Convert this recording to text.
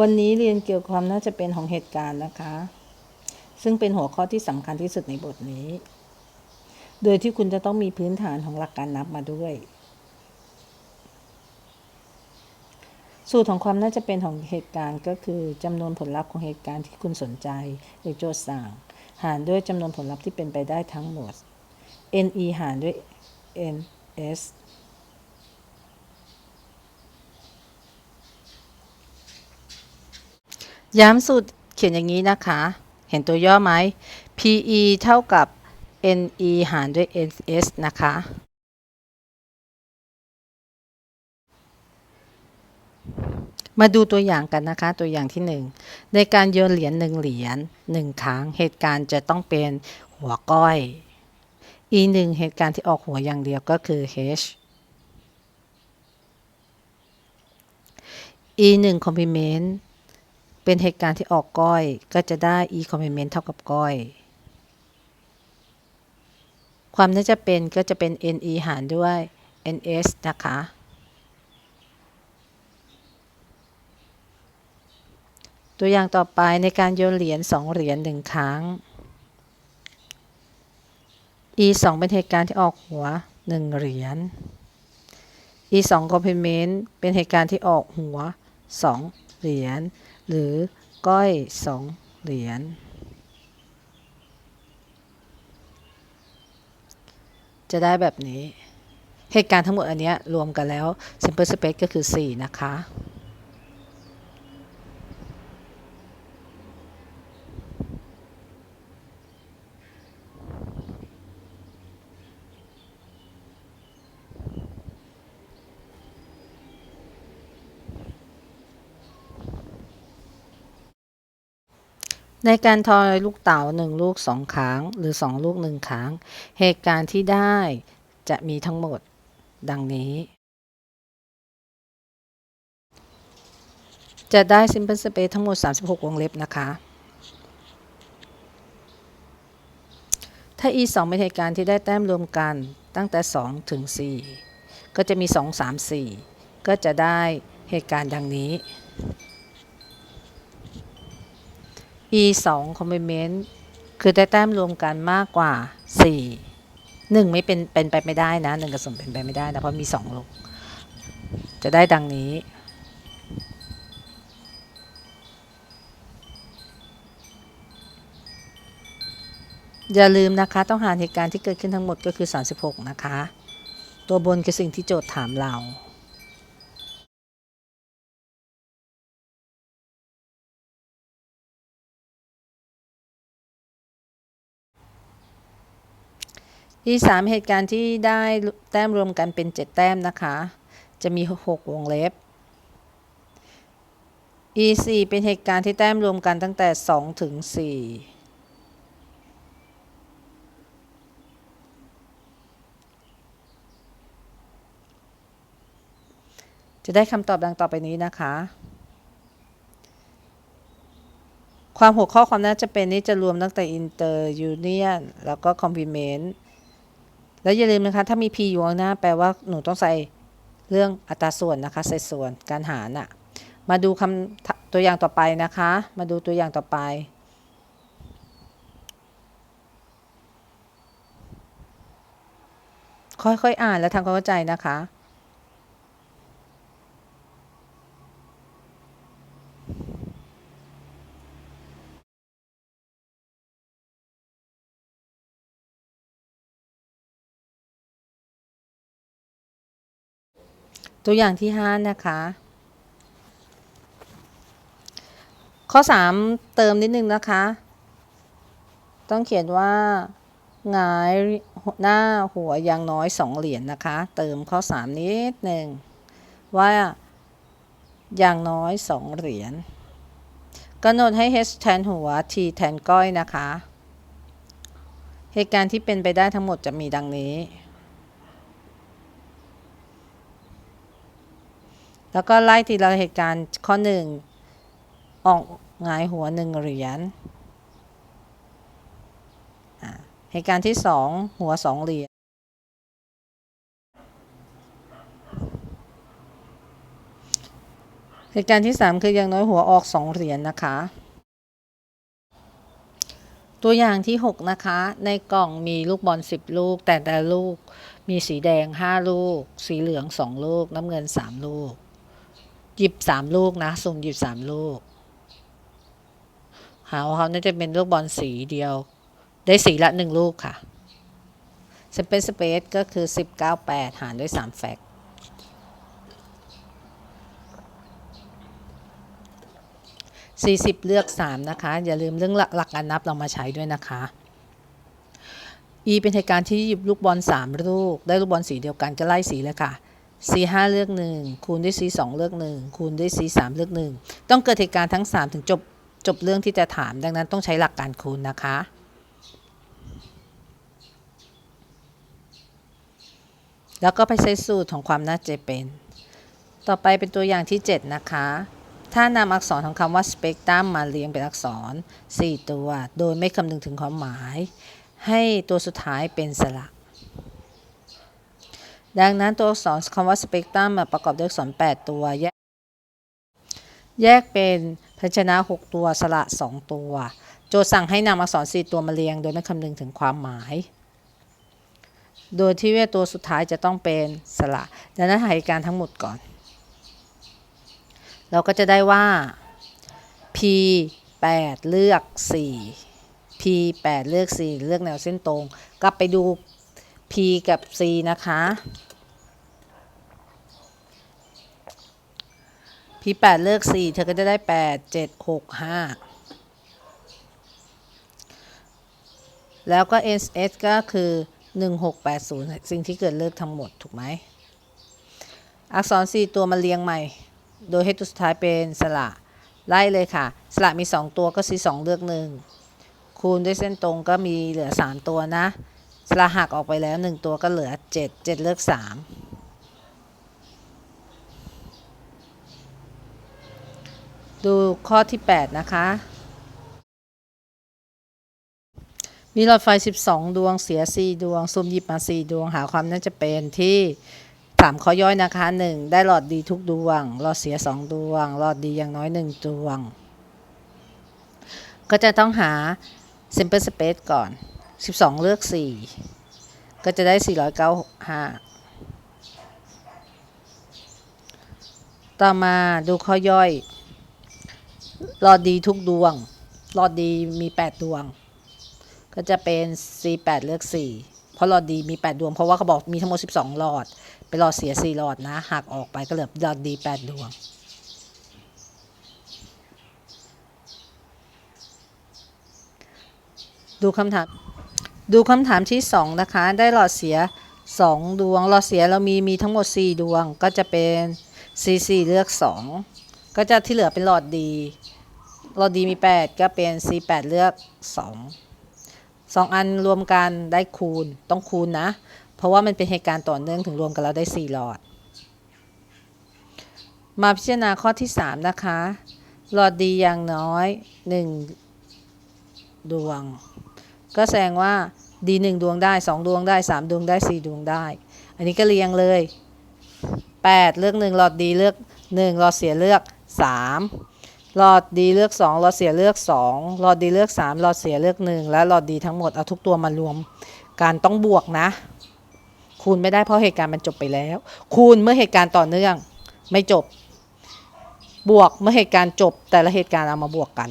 วันนี้เรียนเกี่ยวกับความน่าจะเป็นของเหตุการณ์นะคะ ซึ่งเป็นหัวข้อที่สำคัญที่สุดในบทนี้ โดยที่คุณจะต้องมีพื้นฐานของหลักการนับมาด้วย สูตรของความน่าจะเป็นของเหตุการณ์ก็คือจำนวนผลลัพธ์ของเหตุการณ์ที่คุณสนใจหรือโจทย์สั่ง หารด้วยจำนวนผลลัพธ์ที่เป็นไปได้ทั้งหมด NE หารด้วย NS ย้ำสูตรเขียนอย่างนี้นะคะ เห็นตัวย่อไหม PE เท่ากับ NE หารด้วย NS นะคะ มาดูตัวอย่างกันนะคะ ตัวอย่างที่หนึ่งในการโยนเหรียญหนึ่งเหรียญหนึ่งครั้งเหตุการณ์จะต้องเป็นหัวก้อย E หนึ่งเหตุการณ์ที่ออกหัวอย่างเดียวก็คือ H E หนึ่ง complement เป็นเหตุการณ์ที่ออกก้อย ก็จะได้ e complement เท่ากับก้อย ความน่าจะเป็นก็จะเป็น ne หารด้วย ns นะคะ ตัวอย่างต่อไปในการโยนเหรียญ2เหรียญ1ครั้ง e 2เป็นเหตุการณ์ที่ออกหัว 1 เหรียญ e 2 complement เป็นเหตุการณ์ที่ออกหัว 2 เหรียญ หรือก้อยสองเหรียญ จะได้แบบนี้ เหตุการณ์ทั้งหมดอันเนี้ยรวมกันแล้ว simple space ก็คือ 4 นะคะ ในการทอยลูกเต๋าหนึ่งลูกสองครั้ง หรือสองลูกหนึ่งครั้ง เหตุการณ์ที่ได้จะมีทั้งหมด ดังนี้ จะได้ simple space ทั้งหมด 36 วงเล็บนะคะ ถ้า e 2เป็นเหตุการณ์ที่ได้แต้มรวมกันตั้งแต่ 2 ถึง 4 ก็จะมี 2 3 4 ก็จะได้เหตุการณ์ดังนี้ e 2 complement คือได้แต้มรวมกันมากกว่า 4 1 ไม่เป็นเป็นไปไม่ได้นะ 1 กับ2เป็นไปไม่ได้นะ เพราะมี 2 ลูก จะได้ดังนี้ อย่าลืมนะคะ ต้องหาเหตุการณ์ที่เกิดขึ้นทั้งหมดก็คือ 36 นะคะ ตัวบนคือสิ่งที่โจทย์ถามเรา e 3เหตุการณ์ที่ได้แต้มรวมกันเป็น 7 แต้มนะคะ จะมี 6 วงเล็บ e 4 เป็นเหตุการณ์ที่แต้มรวมกันตั้งแต่ 2 ถึง 4 จะได้คำตอบดังต่อไปนี้นะคะ ความหัวข้อความน่าจะเป็นนี้จะรวมตั้งแต่ inter union แล้วก็ complement แล้วอย่าลืมนะคะ ถ้ามี p อยู่ข้างหน้าแปลว่าหนูต้องใส่เรื่องอัตราส่วนนะคะใส่ส่วนการหารอะมาดูคำตัวอย่างต่อไปนะคะ มาดูตัวอย่างต่อไป ค่อยๆอ่านแล้วทำความเข้าใจนะคะ ตัวอย่างที่ 5 นะคะ ข้อ 3 เติมนิดนึงนะคะ ต้องเขียนว่าหงายหน้าหัวอย่างน้อย 2 เหรียญนนะคะ เติมข้อ 3 นิดหนึ่งว่าอย่างน้อย 2 เหรียญกำหนดให้ h แทนหัว t แทนก้อยนะคะ เหตุการณ์ที่เป็นไปได้ทั้งหมดจะมีดังนี้ แล้วก็ไล่ทีละเหตุการณ์ข้อหนึ่งออกหงายหัวหนึ่งเหรียญเหตุการณ์ที่สองหัวสองเหรียญเหตุการณ์ที่3คืออย่างน้อยหัวออก2เหรียญนะคะ ตัวอย่างที่6นะคะ ในกล่องมีลูกบอล10ลูก แต่แต่ลูกมีสีแดง5ลูก สีเหลือง2ลูก น้ำเงิน3ลูก หยิบ3ลูกนะ สุ่มหยิบ3ลูก หาว่าเขาน่าจะเป็นลูกบอลสีเดียว ได้สีละ1ลูกค่ะสเปซสเปซก็คือ19 8หารด้วย3แฟก40เลือก3นะคะ อย่าลืมเรื่องหลักการนับเรามาใช้ด้วยนะคะ E เป็นเหตุการณ์ที่หยิบลูกบอล3ลูก ได้ลูกบอลสีเดียวกันก็ไล่สีเลยค่ะ C 5เลือก 1 คูณด้วย C 2เลือก 1 คูณด้วย C 3เลือก 1 ต้องเกิดเหตุการณ์ทั้ง 3 ถึงจบจบเรื่องที่จะถาม ดังนั้นต้องใช้หลักการคูณนะคะ แล้วก็ไปใช้สูตรของความน่าจะเป็น ต่อไปเป็นตัวอย่างที่ 7 นะคะ ถ้านำอักษรของคำว่าสเปกตรัมมาเรียงเป็นอักษร 4 ตัว โดยไม่คำนึงถึงความหมาย ให้ตัวสุดท้ายเป็นสระ ดังนั้นตัวอักษรคำว่าสเปกตรัมประกอบด้วยอักษร 8 ตัว แยกแยกเป็นพยัญชนะ 6 ตัวสระ 2 ตัว โจทย์สั่งให้นำอักษร 4 ตัวมาเรียง โดยไม่คำนึงถึงความหมาย โดยที่ว่าตัวสุดท้ายจะต้องเป็นสระดังนั้นหาเหตุการณ์ทั้งหมดก่อน เราก็จะได้ว่า p 8 เลือก 4 p 8 เลือก 4 เลือกแนวเส้นตรง กลับไปดู p กับ c นะคะ p 8เลือก4เธอก็จะได้8 7 6 5แล้วก็ ss ก็คือ 1680 สิ่งที่เกิดเลือกทั้งหมด ถูกไหม อักษร 4 ตัวมาเรียงใหม่ โดยให้ตัวสุดท้ายเป็นสระ ไล่เลยค่ะ สระมี 2 ตัวก็ c 2เลือก 1 คูณด้วยเส้นตรงก็มีเหลือ 3 ตัวนะ สระหักออกไปแล้ว 1 ตัวก็เหลือ 7 7 เลือก 3 ดูข้อที่ 8 นะคะ มีหลอดไฟ 12 ดวงเสีย 4 ดวงซุ่มหยิบมา 4 ดวงหาความน่าจะเป็นที่สามข้อย่อยนะคะ 1 ได้หลอดดีทุกดวงหลอดเสีย 2 ดวงหลอดดีอย่างน้อย 1 ดวง ก็จะต้องหา simple space ก่อน 12 เลือก 4 ก็จะได้ 495 ต่อมาดูข้อย่อย หลอดดีทุกดวงหลอดดีมี8ดวง ก็จะเป็น C8 เลือก4เพราะหลอดดีมี8ดวง เพราะว่าเขาบอกมีทั้งหมด12หลอดเป็นหลอดเสีย4หลอดนะหักออกไปก็เหลือหลอดดี8ดวงดูคำถาม ดูคำถามที่ 2 นะคะ ได้หลอดเสีย 2 ดวง หลอดเสียเรามีมีทั้งหมด 4 ดวง ก็จะเป็น C4 เลือก 2 ก็จะที่เหลือเป็นหลอดดี หลอดดีมี 8 ก็เป็น C8 เลือก 2 2 อันรวมกันได้คูณต้องคูณนะ เพราะว่ามันเป็นเหตุการณ์ต่อเนื่องถึงรวมกันแล้วได้ 4 หลอด มาพิจารณาข้อที่ 3 นะคะ หลอดดีอย่างน้อย 1 ดวง ก็แสดงว่าดีหนึ่งดวงได้ 2 ดวงได้ 3 ดวงได้ 4 ดวงได้ อันนี้ก็เรียงเลย 8 เลือก 1 หลอดดีเลือก 1 หลอดเสียเลือก 3 หลอดดีเลือก2หลอดเสียเลือก2หลอดดีเลือก3หลอดเสียเลือก 1 และหลอดดีทั้งหมดเอาทุกตัวมารวมการต้องบวกนะ คูณไม่ได้เพราะเหตุการณ์มันจบไปแล้ว คูณเมื่อเหตุการณ์ต่อเนื่อง ไม่จบ บวกเมื่อเหตุการณ์จบ แต่ละเหตุการณ์เอามาบวกกัน